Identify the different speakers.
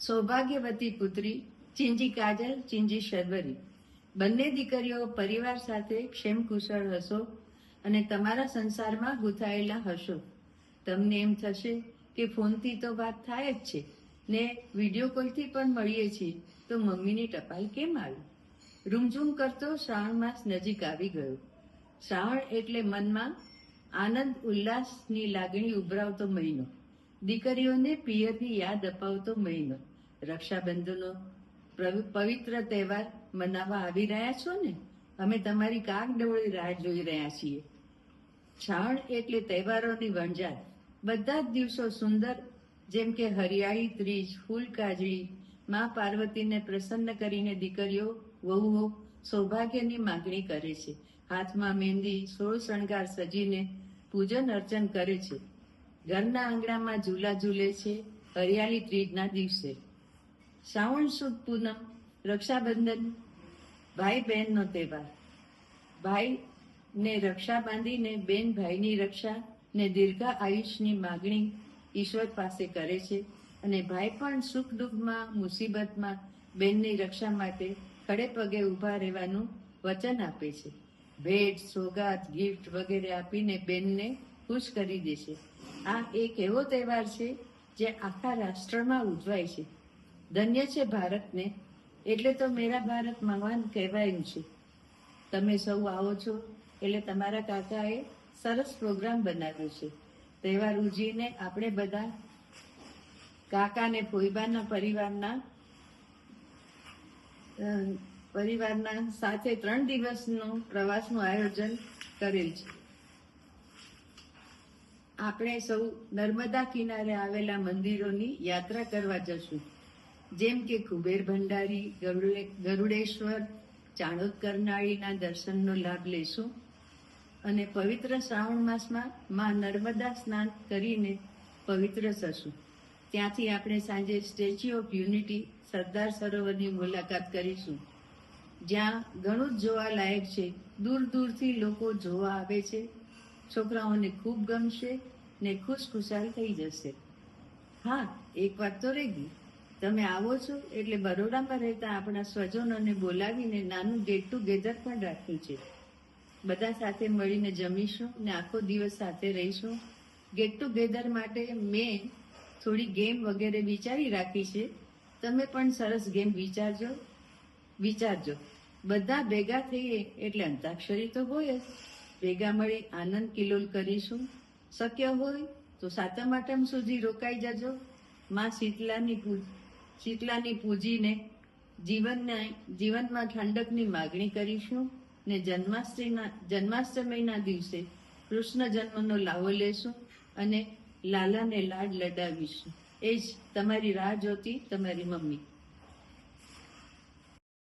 Speaker 1: સૌભાગ્યવતી પુત્રી, ચિંજી કાજલ, ચિંજી શર્વરી બંને દીકરીઓ પરિવાર સાથે ક્ષેમ કુશળ હશો અને તમારા સંસારમાં ગૂંથાયેલા હશો. તમને એમ થશે કે ફોનથી તો વાત થાય જ છે. ને વીડિયો કોલથી પણ મળીએ છીએ. તો મમ્મીની ટપાલ કેમ આવી? રૂમઝૂમ કરતો શ્રાવણ માસ નજીક આવી ગયો. શ્રાવણ એટલે મનમાં આનંદ, ઉલ્લાસની લાગણી ઉભરાવતો મહિનો. દીકરીઓને પિયરની યાદ અપાવતો મહિનો. રક્ષાબંધનનો પવિત્ર તહેવાર મનાવવા આવી રહ્યા છો ને? અમે તમારી કાક ડોળી રાહ જોઈ રહ્યા છીએ. શ્રાવણ એટલે તહેવારોની વણઝાર. બધા જ દિવસો સુંદર, જેમ કે હરિયાળી, ત્રીજ ફૂલ કાજળી મા પાર્વતીને પ્રસન્ન કરીને દીકરીઓ, વહુઓ સૌભાગ્યની માગણી કરે છે. હાથમાં મહેંદી, સોળ શણગાર સજીને પૂજન અર્ચન કરે છે. ઘરના આંગણામાં ઝૂલા ઝૂલે છે, હરિયાળી ત્રીજના દિવસે. શ્રાવણ સુદ પૂનમ, રક્ષાબંધન ભાઈ બહેનનો તહેવાર. ભાઈ ને રક્ષા બાંધીને બેન ભાઈની રક્ષા ને દીર્ઘ આયુષ્યની માગણી ઈશ્વર પાસે કરે છે અને ભાઈ પણ સુખ દુઃખમાં, મુસીબતમાં બેનની રક્ષા માટે ખડે પગે ઊભા રહેવાનું વચન આપે છે. ભેટ, સોગાત ગિફ્ટ વગેરે આપીને બેનને ખુશ કરી દે છે. આ એક એવો તહેવાર છે જે આખા રાષ્ટ્રમાં ઉજવાય છે. ધન્ય છે ભારતને, એટલે તો મેરા ભારત મહાન કહેવાયું છે. તમે સૌ આવો છો, એટલે તમારા કાકાએ સરસ પ્રોગ્રામ બનાવ્યો છે. તહેવાર ઉજવીને આપણે બધા કાકાને ફોઈબાના પરિવારના પરિવારના સાથે ત્રણ દિવસનું પ્રવાસનું આયોજન કરેલ છે. આપણે સૌ નર્મદા કિનારે આવેલા મંદિરોની યાત્રા કરવા જશું. જેમ કે કુબેર ભંડારી, ગરુડે- ગરુડેશ્વર, ચાણોદ કરનાળીના દર્શનનો લાભ લેશું. અને પવિત્ર શ્રાવણ માસમાં માં નર્મદા સ્નાન કરીને પવિત્ર થશું. ત્યાંથી આપણે સાંજે સ્ટેચ્યુ ઓફ યુનિટી સરદાર સરોવરની મુલાકાત કરીશું. જ્યાં ઘણું જ જોવા લાયક છે. દૂર દૂરથી લોકો જોવા આવે છે. છોકરાઓને ખૂબ ગમશે ને ખુશખુશાલ થઈ જશે. હા, એક વાત તો રહી ગઈ. તમે આવો છો એટલે બરોડામાં રહેતા આપણા સ્વજનોને બોલાવીને નાનું ગેટ ટુગેધર પણ રાખ્યું છે. બધા સાથે મળીને જમીશું ને આખો દિવસ સાથે રહીશું. ગેટ ટુગેધર માટે મેં થોડી ગેમ વગેરે વિચારી રાખી છે. તમે પણ સરસ ગેમ વિચારજો. વિચારજો. બધા ભેગા થઈએ એટલે અંતાક્ષરી તો હોય જ. ભેગા મળી આનંદ કિલોલ કરીશું. શક્ય હોય તો સાતમ આઠમ સુધી રોકાઈ જજો. માં શીતલાની શીતલાની પૂજીને જીવનના જીવનમાં ઠંડકની માગણી કરીશું ને જન્માષ્ટમીના જન્માષ્ટમીના દિવસે કૃષ્ણ જન્મનો લાવો લેશું અને લાલાને લાડ લડાવીશું. એ જ તમારી રાહ જોતી તમારી મમ્મી.